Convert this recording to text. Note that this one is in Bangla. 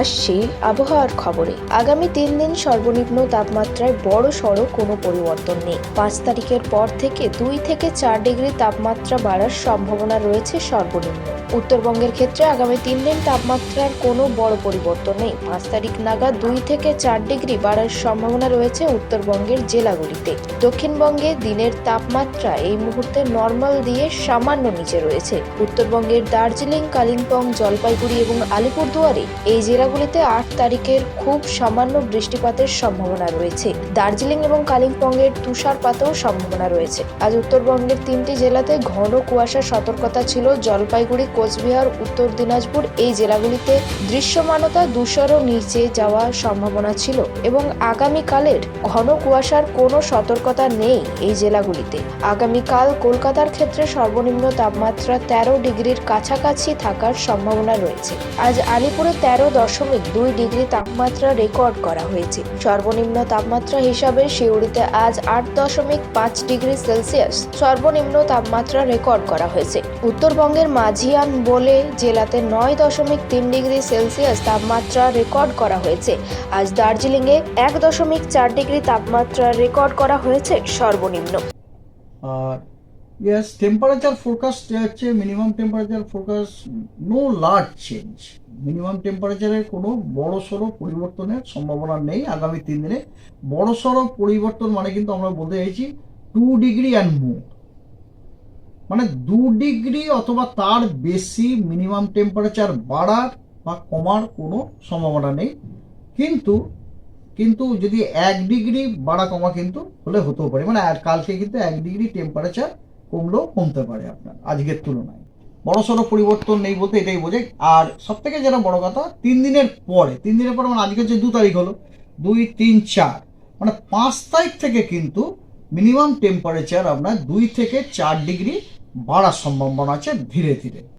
আসছি আবহাওয়ার খবরে। আগামী তিন দিন সর্বনিম্ন তাপমাত্রায় বড় সড়ো কোনো পরিবর্তন নেই। পাঁচ তারিখের পর থেকে দুই থেকে চার ডিগ্রি তাপমাত্রা বাড়ার সম্ভাবনা রয়েছে সর্বনিম্ন। উত্তরবঙ্গের ক্ষেত্রে আগামী তিন দিন তাপমাত্রার কোনো বড় পরিবর্তন নেই। পাঁচ তারিখ নাগাদ দুই থেকে চার ডিগ্রি বাড়ার সম্ভাবনা রয়েছে উত্তরবঙ্গের জেলাগুলিতে। দক্ষিণবঙ্গে দিনের তাপমাত্রা এই মুহূর্তে নর্মাল দিয়ে সামান্য নিচে রয়েছে। উত্তরবঙ্গের দার্জিলিং, কালিম্পং, জলপাইগুড়ি এবং আলিপুরদুয়ারে এই জেলাগুলিতে আট তারিখের খুব সামান্য বৃষ্টিপাতের সম্ভাবনা রয়েছে। দার্জিলিং এবং কালিম্পংয়ের তুষারপাতেও সম্ভাবনা রয়েছে। আজ উত্তরবঙ্গের তিনটি জেলাতে ঘন কুয়াশার সতর্কতা ছিল। জলপাইগুড়ি কোচবিহার, উত্তর দিনাজপুর এই জেলাগুলিতে দৃশ্যমানতা দুশোরও নিচে যাওয়ার সম্ভাবনা ছিল এবং আগামীকালের ঘন কুয়াশার কোনো সতর্কতা নেই এই জেলাগুলিতে। আগামীকাল কলকাতার ক্ষেত্রে সর্বনিম্ন তাপমাত্রা তেরো ডিগ্রির কাছাকাছি থাকার সম্ভাবনা রয়েছে। আজ আলিপুরে তেরো দশমিক দুই ডিগ্রি তাপমাত্রা রেকর্ড করা হয়েছে। সর্বনিম্ন তাপমাত্রা হিসাবে শিউড়িতে আজ আট দশমিক পাঁচ ডিগ্রি সেলসিয়াস সর্বনিম্ন তাপমাত্রা রেকর্ড করা হয়েছে। উত্তরবঙ্গের মাঝিয়ান বলে জেলাতে নয় দশমিক তিন ডিগ্রি সেলসিয়াস তাপমাত্রা রেকর্ড করা হয়েছে। আজ দার্জিলিংয়ে এক দশমিক চার ডিগ্রি তাপমাত্রা রেকর্ড করা হয়েছে সর্বনিম্ন। ইয়েস টেম্পারেচার ফোরকাস্ট হচ্ছে minimum temperature forecast no large change minimum টেম্পারেচারের কোনো বড় সড়ো পরিবর্তনের সম্ভাবনা নেই আগামী তিন দিনে। বড় সড়ো পরিবর্তন মানে কিন্তু আমরা বলতে চাইছি টু ডিগ্রি অ্যান্ড মোর মানে দু ডিগ্রি অথবা তার বেশি মিনিমাম টেম্পারেচার বাড়ার বা কমার কোনো সম্ভাবনা নেই। কিন্তু কিন্তু যদি এক ডিগ্রি বাড়া কমা কিন্তু হলে হতেও পারে। মানে আর কালকে কিন্তু এক ডিগ্রি টেম্পারেচার কমলেও কমতে পারে আপনার আজকের তুলনায়। বড় সড়ো পরিবর্তন নেই বলতে এটাই বোঝে আর সব থেকে যেটা বড় কথা, তিন দিনের পরে, তিন দিনের পরে মানে আজকে হচ্ছে দু তারিখ হলো, দুই, তিন, চার মানে পাঁচ তারিখ থেকে কিন্তু মিনিমাম টেম্পারেচার আপনার দুই থেকে চার ডিগ্রি বাড়ার সম্ভাবনা আছে ধীরে ধীরে।